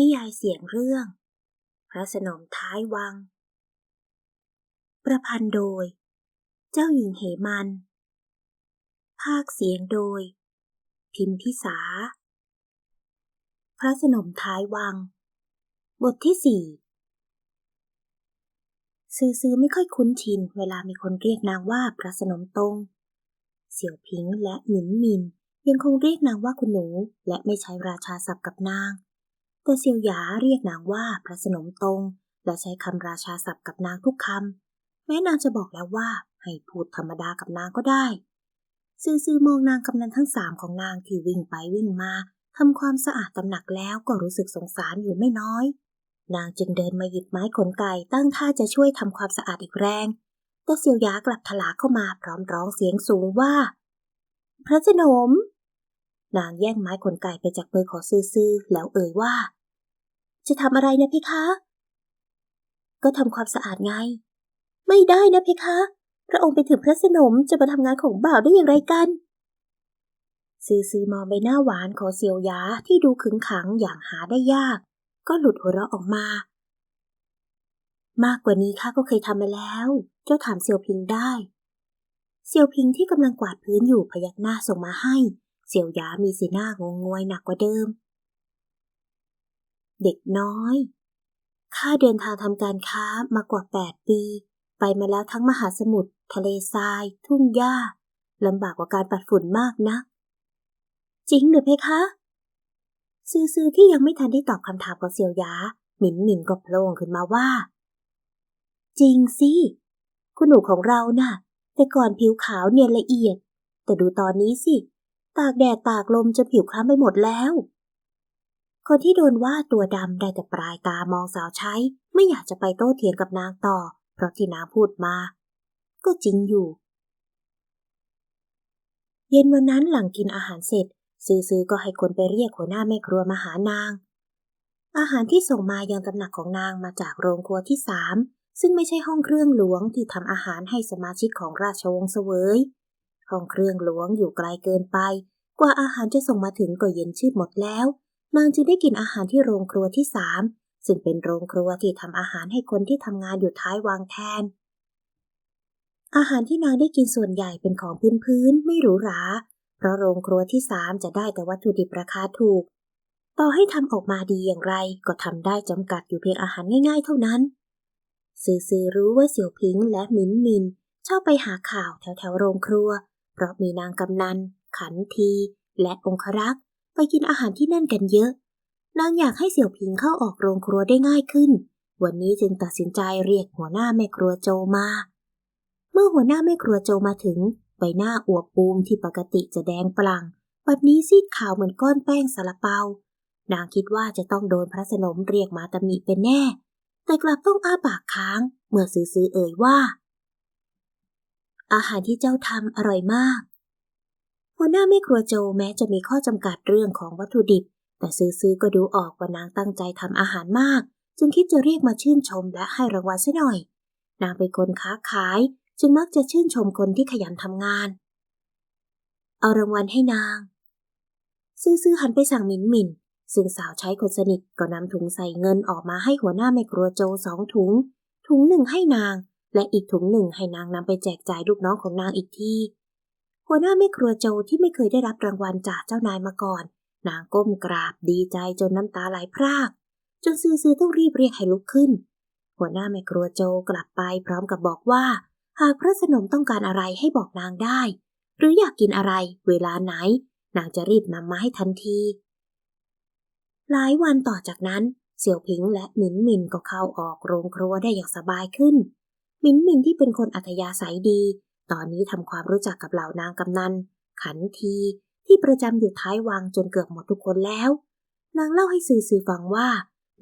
นิยายเสียงเรื่อง พระสนมท้ายวัง ประพันธ์โดย เจ้าหญิงเหมัน ภาคเสียงโดย พิมพิสา พระสนมท้ายวัง บทที่สี่ซื้อซื้อไม่ค่อยคุ้นชินเวลามีคนเรียกนางว่าพระสนมตรง เสี่ยวพิงและหมินมินยังคงเรียกนางว่าคุณหนู และไม่ใช้ราชาศัพท์กับนาง แต่เซียวหยาเรียกนางว่าพระสนมตรงและใช้คำราชาศัพท์กับนางทุกคำแม้นางจะบอกแล้วว่าให้พูดธรรมดากับนางก็ได้ ซื่อซือมองนางกำนันทั้งสามของนางที่วิ่งไปวิ่งมาทำความสะอาดตำหนักแล้วก็รู้สึกสงสารอยู่ไม่น้อย นางจึงเดินมาหยิบไม้ขนไก่ตั้งท่าจะช่วยทำความสะอาดอีกแรง แต่เซียวยากลับถลาเข้ามาพร้อมร้องเสียงสูงว่า พระสนม นางแย่งไม้ขนไก่ไปจากมือของซื่อๆแล้วเอ่ยว่า จะทำอะไรนะเพคะ ก็ทำความสะอาดไง ไม่ได้นะเพคะ พระองค์เป็นถึงพระสนมจะมาทำงานของบ่าวได้อย่างไรกัน ซื่อซื่อมองใบหน้าหวานของเซียวยาที่ดูขึงขังอย่างหาได้ยาก ก็หลุดหัวเราะออกมา มากกว่านี้ข้าก็เคยทำมาแล้ว เจ้าถามเซียวพิงได้เซียวพิงที่กำลังกวาดพื้นอยู่พยักหน้าส่งมาให้เซียวยามีสีหน้างงงวยหนักกว่าเดิม เด็กน้อย ข้าเดินทางทำการค้ามากว่าแปดปี ไปมาแล้วทั้งมหาสมุทรทะเลทราย ทุ่งหญ้าลำบากกว่าการปัดฝุ่นมากนะจริงหรือเพคะ ซื่อซือที่ยังไม่ทันได้ตอบคำถามของเซียวยา หมินหมินก็โผล่ขึ้นมาว่า จริงสิ คุณหนูของเราน่ะ แต่ก่อนผิวขาวเนียนละเอียด แต่ดูตอนนี้สิ ตากแดดตากลมจนผิวคล้ำไปหมดแล้ว คนที่โดนว่าตัวดำได้แต่ปลายตามองสาวใช้ ไม่อยากจะไปโต้เถียงกับนางต่อ เพราะที่นางพูดมา ก็จริงอยู่ เย็นวันนั้นหลังกินอาหารเสร็จ ซื้อๆก็ให้คนไปเรียกหัวหน้าแม่ครัวมาหานาง อาหารที่ส่งมายังตำหนักของนางมาจากโรงครัวที่สามซึ่งไม่ใช่ห้องเครื่องหลวงที่ทำอาหารให้สมาชิกของราชวงศ์เสวย ห้องเครื่องหลวงอยู่ไกลเกินไป กว่าอาหารจะส่งมาถึงก็เย็นชืดหมดแล้ว นางจึงได้กินอาหารที่โรงครัวที่สามซึ่งเป็นโรงครัวที่ทำอาหารให้คนที่ทำงานอยู่ท้ายวางแทน อาหารที่นางได้กินส่วนใหญ่เป็นของพื้นๆไม่หรูหรา เพราะโรงครัวที่สามจะได้แต่วัตถุดิบราคาถูก ต่อให้ทำออกมาดีอย่างไร ก็ทำได้จำกัดอยู่เพียงอาหารง่ายๆ เท่านั้น ซื่อซือรู้ว่าเสี่ยวพิงและหมินมินชอบไปหาข่าวแถวๆโรงครัว เพราะมีนางกำนัน ขันที และองครักษ์ กินอาหารที่นั่นกันเยอะ นางอยากให้เสี่ยวพิงเข้าออกโรงครัวได้ง่ายขึ้น วันนี้จึงตัดสินใจเรียกหัวหน้าแม่ครัวโจมา เมื่อหัวหน้าแม่ครัวโจมาถึง ใบหน้าอวบปูมที่ปกติจะแดงปลังบัดนี้ซีดขาวเหมือนก้อนแป้งสาลาเปานางคิดว่าจะต้องโดนพระสนมเรียกมาตำหนิเป็นแน่ แต่กลับต้องอ้าปากค้าง เมื่อซื้อซื้อเอ่ยว่า อาหารที่เจ้าทำอร่อยมาก หัวหน้าแม่ครัวโจแม้จะมีข้อจำกัดเรื่องของวัตถุดิบ แต่ซื้อๆก็ดูออกว่านางตั้งใจทำอาหารมาก จึงคิดจะเรียกมาชื่นชมและให้รางวัลซะหน่อย นางเป็นคนค้าขายจึงมักจะชื่นชมคนที่ขยันทำงาน เอารางวัลให้นาง ซื้อๆหันไปสั่งหมินหมินซึ่งสาวใช้คนสนิทก็นำถุงใส่เงินออกมาให้หัวหน้าแม่ครัวโจสองถุง ถุงหนึ่งให้นาง และอีกถุงหนึ่งให้นางนำไปแจกจ่ายลูกน้องของนางอีกที หัวหน้าแม่ครัวโจที่ไม่เคยได้รับรางวัลจากเจ้านายมาก่อน นางก้มกราบดีใจจนน้ำตาไหลพราก จนซื้อๆต้องรีบเรียกให้ลุกขึ้น หัวหน้าแม่ครัวโจกลับไปพร้อมกับบอกว่า หากพระสนมต้องการอะไรให้บอกนางได้ หรืออยากกินอะไร เวลาไหน นางจะรีบนำมาให้ทันที หลายวันต่อจากนั้นเสี่ยวผิงและหมินหมินก็เข้าออกโรงครัวได้อย่างสบายขึ้น หมินหมินที่เป็นคนอัธยาศัยดี ตอนนี้ทำความรู้จักกับเหล่านางกำนัน ขันทีที่ประจำอยู่ท้ายวังจนเกือบหมดทุกคนแล้ว นางเล่าให้สื่อสื่อฟังว่า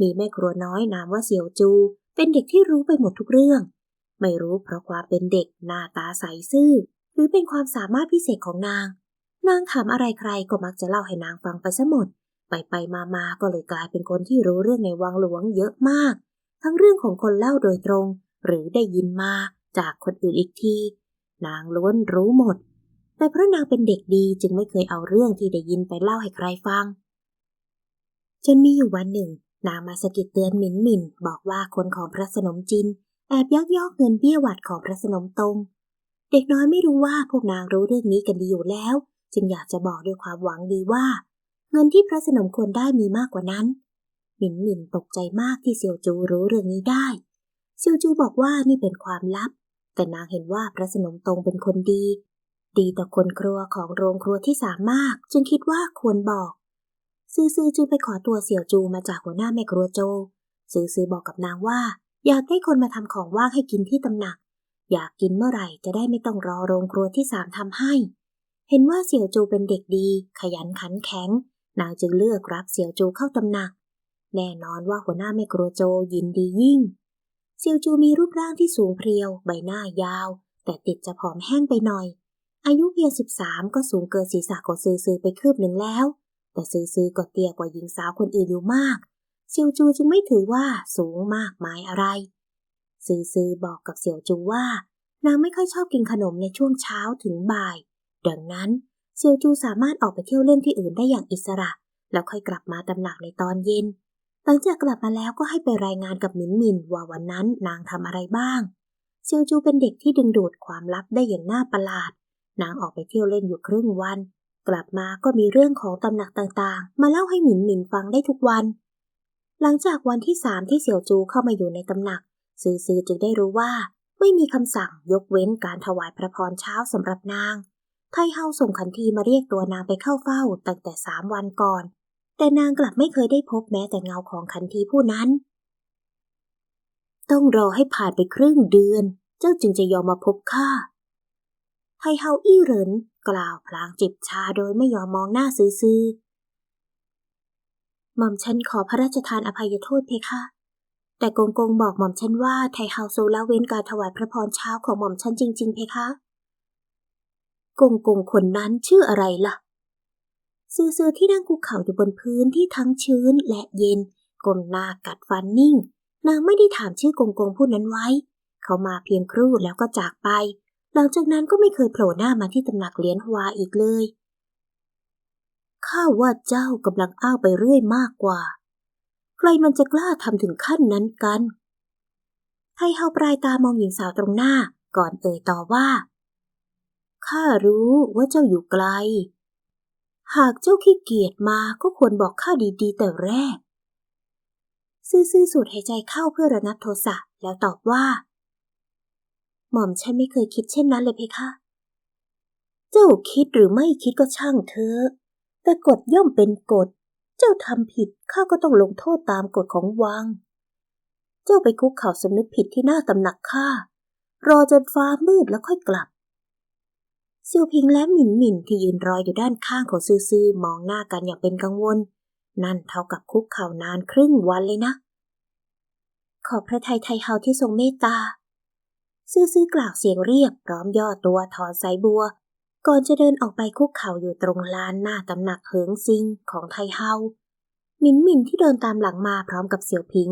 มีแม่ครัวน้อยนามว่าเสี่ยวจู เป็นเด็กที่รู้ไปหมดทุกเรื่อง ไม่รู้เพราะความเป็นเด็กหน้าตาใสซื่อ หรือเป็นความสามารถพิเศษของนาง นางถามอะไรใครก็มักจะเล่าให้นางฟังไปซะหมด ไปไปมามาก็เลยกลายเป็นคนที่รู้เรื่องในวังหลวงเยอะมาก ทั้งเรื่องของคนเล่าโดยตรง หรือได้ยินมาจากคนอื่นอีกที นางล้วนรู้หมด แต่เพราะนางเป็นเด็กดีจึงไม่เคยเอาเรื่องที่ได้ยินไปเล่าให้ใครฟัง จนมีอยู่วันหนึ่ง นางมาสะกิดเตือนหมินหมินบอกว่าคนของพระสนมจิน แอบยักยอกเงินเบี้ยหวัดของพระสนมตรง เด็กน้อยไม่รู้ว่าพวกนางรู้เรื่องนี้กันดีอยู่แล้ว จึงอยากจะบอกด้วยความหวังดีว่า เงินที่พระสนมควรได้มีมากกว่านั้นหมินหมินตกใจมากที่เซียวจูรู้เรื่องนี้ได้ เซียวจูบอกว่านี่เป็นความลับ แต่นางเห็นว่าพระสนมตรงเป็นคนดี ดีต่อคนครัวของโรงครัวที่สามมารถจึงคิดว่าควรบอก ซื่อซือจึงไปขอตัวเสี่ยวจูมาจากหัวหน้าแม่ครัวโจ ซื่อซือบอกกับนางว่า อยากได้คนมาทำของว่างให้กินที่ตำหนัก อยากกินเมื่อไหร่จะได้ไม่ต้องรอโรงครัวที่สามทำให้ เห็นว่าเสี่ยวจูเป็นเด็กดี ขยันขันแข็ง นางจึงเลือกรับเสี่ยวจูเข้าตำหนัก แน่นอนว่าหัวหน้าแม่ครัวโจยินดียิ่ง เสี่ยวจูมีรูปร่างที่สูงเพรียว ใบหน้ายาว แต่ติดจะผอมแห้งไปหน่อย อายุเพียงสิบสามก็สูงเกินศีรษะของซือซือไปคืบหนึ่งแล้ว แต่ซือซือก็เตี้ยกว่าหญิงสาวคนอื่นอยู่มากเซียวจูจึงไม่ถือว่าสูงมากมายอะไร ซือซือบอกกับเสี่ยวจูว่านางไม่ค่อยชอบกินขนมในช่วงเช้าถึงบ่าย ดังนั้นเซียวจูสามารถออกไปเที่ยวเล่นที่อื่นได้อย่างอิสระ แล้วค่อยกลับมาตำหนักในตอนเย็น หลังจากกลับมาแล้วก็ให้ไปรายงานกับหมินหมินว่าวันนั้นนางทำอะไรบ้าง เซียวจูเป็นเด็กที่ดึงดูดความลับได้อย่างน่าประหลาด นางออกไปเที่ยวเล่นอยู่ครึ่งวัน กลับมาก็มีเรื่องของตำหนักต่างๆ มาเล่าให้หมินหมินฟังได้ทุกวัน หลังจากวันที่สามที่เสี่ยวจูเข้ามาอยู่ในตำหนัก ซือซือจึงได้รู้ว่า ไม่มีคำสั่งยกเว้นการถวายพระพรเช้าสำหรับนาง ไทเฮาส่งขันทีมาเรียกตัวนางไปเข้าเฝ้าตั้งแต่สามวันก่อน แต่นางกลับไม่เคยได้พบแม้แต่เงาของขันทีผู้นั้น ต้องรอให้ผ่านไปครึ่งเดือน เจ้าจึงจะยอมมาพบข้าไทเฮาอี้เหรินกล่าวพลางจิบชาโดยไม่ยอมมองหน้าซื่อหม่อมฉันขอพระราชทานอภัยโทษเพคะ แต่กงกงบอกหม่อมฉันว่าไทเฮาโซละเว้นการถวายพระพรเช้าของหม่อมฉันจริง ๆ เพคะ กงกงคนนั้นชื่ออะไรล่ะ ซื่อที่นั่งคุกเข่าอยู่บนพื้นที่ทั้งชื้นและเย็นก้มหน้ากัดฟันนิ่ง นางไม่ได้ถามชื่อกงกงผู้นั้นไว้ เขามาเพียงครู่แล้วก็จากไป หลังจากนั้นก็ไม่เคยโผล่หน้ามาที่ตำหนักเลี้ยนฮวาอีกเลยข้าว่าเจ้ากำลังอ้าวไปเรื่อยมากกว่า ใครมันจะกล้าทำถึงขั้นนั้นกันไทเฮาปลายตามองหญิงสาวตรงหน้าก่อนเอ่ยต่อว่า ข้ารู้ว่าเจ้าอยู่ไกล หากเจ้าขี้เกียจมาก็ควรบอกข้าดีๆแต่แรก ซื่อๆสูดหายใจเข้าเพื่อระงับโทสะแล้วตอบว่า หม่อมฉันไม่เคยคิดเช่นนั้นเลยเพคะ เจ้าคิดหรือไม่คิดก็ช่างเธอแต่กฎย่อมเป็นกฎ เจ้าทำผิดข้าก็ต้องลงโทษตามกฎของวัง เจ้าไปคุกเข่าสำนึกผิดที่หน้าตำหนักข้ารอจนฟ้ามืดแล้วค่อยกลับ ซียวพิงและหมินหมินที่ยืนรออยู่ด้านข้างของซื่อๆมองหน้ากันอย่างเป็นกังวล นั่นเท่ากับคุกเข่านานครึ่งวันเลยนะ ขอบพระทัยไทเฮาที่ทรงเมตตา ซื่อๆกล่าวเสียงเรียบพร้อมย่อตัวถอนสายบัว ก่อนจะเดินออกไปคุกเข่าอยู่ตรงลานหน้าตำหนักเหิงซิงของไทเฮาหมินหมินที่เดินตามหลังมาพร้อมกับเสี่ยวพิง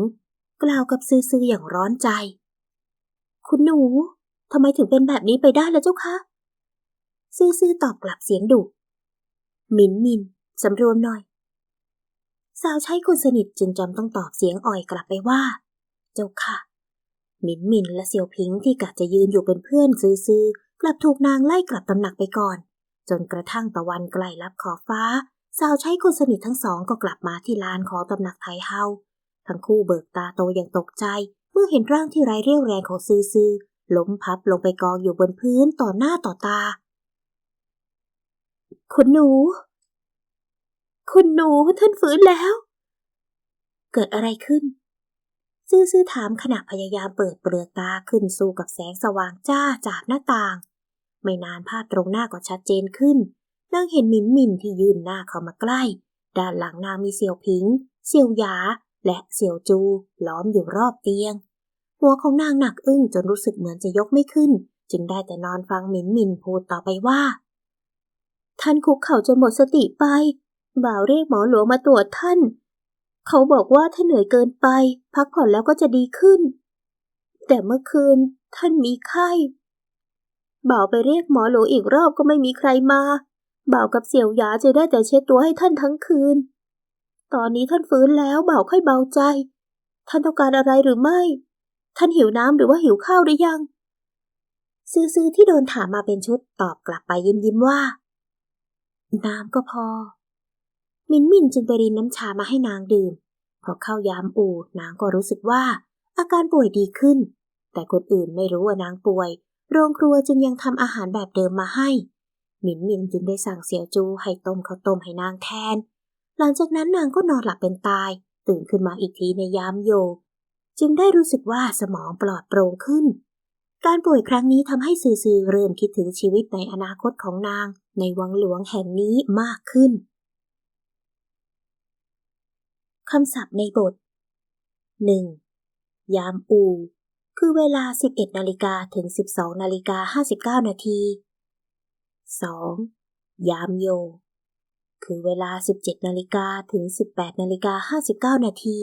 กล่าวกับซื่อๆอย่างร้อนใจ คุณหนูทำไมถึงเป็นแบบนี้ไปได้ล่ะเจ้าคะ ซื่อๆตอบกลับเสียงดุหมินหมินสำรวมหน่อย สาวใช้คนสนิทจึงจำต้องตอบเสียงอ่อยกลับไปว่า เจ้าค่ะหมินหมินและเสี่ยวพิงที่กะจะยืนอยู่เป็นเพื่อนซื่อๆกลับถูกนางไล่กลับตำหนักไปก่อน จนกระทั่งตะวันใกล้ลับขอบฟ้า สาวใช้คนสนิททั้งสองก็กลับมาที่ลานของตำหนักไทเฮาทั้งคู่เบิกตาโตอย่างตกใจ เมื่อเห็นร่างที่ไร้เรี่ยวแรงของซื่อๆล้มพับลงไปกองอยู่บนพื้นต่อหน้าต่อตา คุณหนู คุณหนูท่านฟื้นแล้ว เกิดอะไรขึ้น ซื่อๆถามขณะพยายามเปิดเปลือกตาขึ้นสู้กับแสงสว่างจ้าจากหน้าต่าง ไม่นานภาพตรงหน้าก็ชัดเจนขึ้น นางเห็นหมินหมินที่ยืนหน้าเข้ามาใกล้ ด้านหลังนางมีเสี่ยวผิง เสี่ยวหยา และเสี่ยวจู ล้อมอยู่รอบเตียง หัวของนางหนักอึ้งจนรู้สึกเหมือนจะยกไม่ขึ้น จึงได้แต่นอนฟังหมินหมินพูดต่อไปว่า ท่านคุกเข่าจนหมดสติไป บ่าวเรียกหมอหลวงมาตรวจท่าน เขาบอกว่าถ้าเหนื่อยเกินไป พักผ่อนแล้วก็จะดีขึ้น แต่เมื่อคืนท่านมีไข้ บ่าวไปเรียกหมอหลวงอีกรอบก็ไม่มีใครมา บ่าวกับเสี่ยวหยาจะได้แต่เช็ดตัวให้ท่านทั้งคืน ตอนนี้ท่านฟื้นแล้วเบาค่อยเบาใจ ท่านต้องการอะไรหรือไม่ ท่านหิวน้ำหรือว่าหิวข้าวหรือยัง ซื้อๆที่โดนถามมาเป็นชุดตอบกลับไปยิ้มยิ้มว่า น้ำก็พอ มินมินจึงไปรินน้ำชามาให้นางดื่ม พอเข้ายามอู่นางก็รู้สึกว่า อาการป่วยดีขึ้น แต่คนอื่นไม่รู้ว่านางป่วย โรงครัวจึงยังทำอาหารแบบเดิมมาให้ มินมินจึงได้สั่งเสี่ยวจูให้ต้มข้าวต้มให้นางแทน หลังจากนั้นนางก็นอนหลับเป็นตาย ตื่นขึ้นมาอีกทีในยามโย จึงได้รู้สึกว่าสมองปลอดโปร่งขึ้น การป่วยครั้งนี้ทำให้ซือซือเริ่มคิดถึงชีวิตในอนาคตของนาง ในวังหลวงแห่งนี้มากขึ้น คำศัพท์ในบท 1. ยามอู คือเวลา 11นาฬิกาถึง 12นาฬิกา59นาที 2. ยามโย คือเวลา 17นาฬิกาถึง 18นาฬิกา59นาที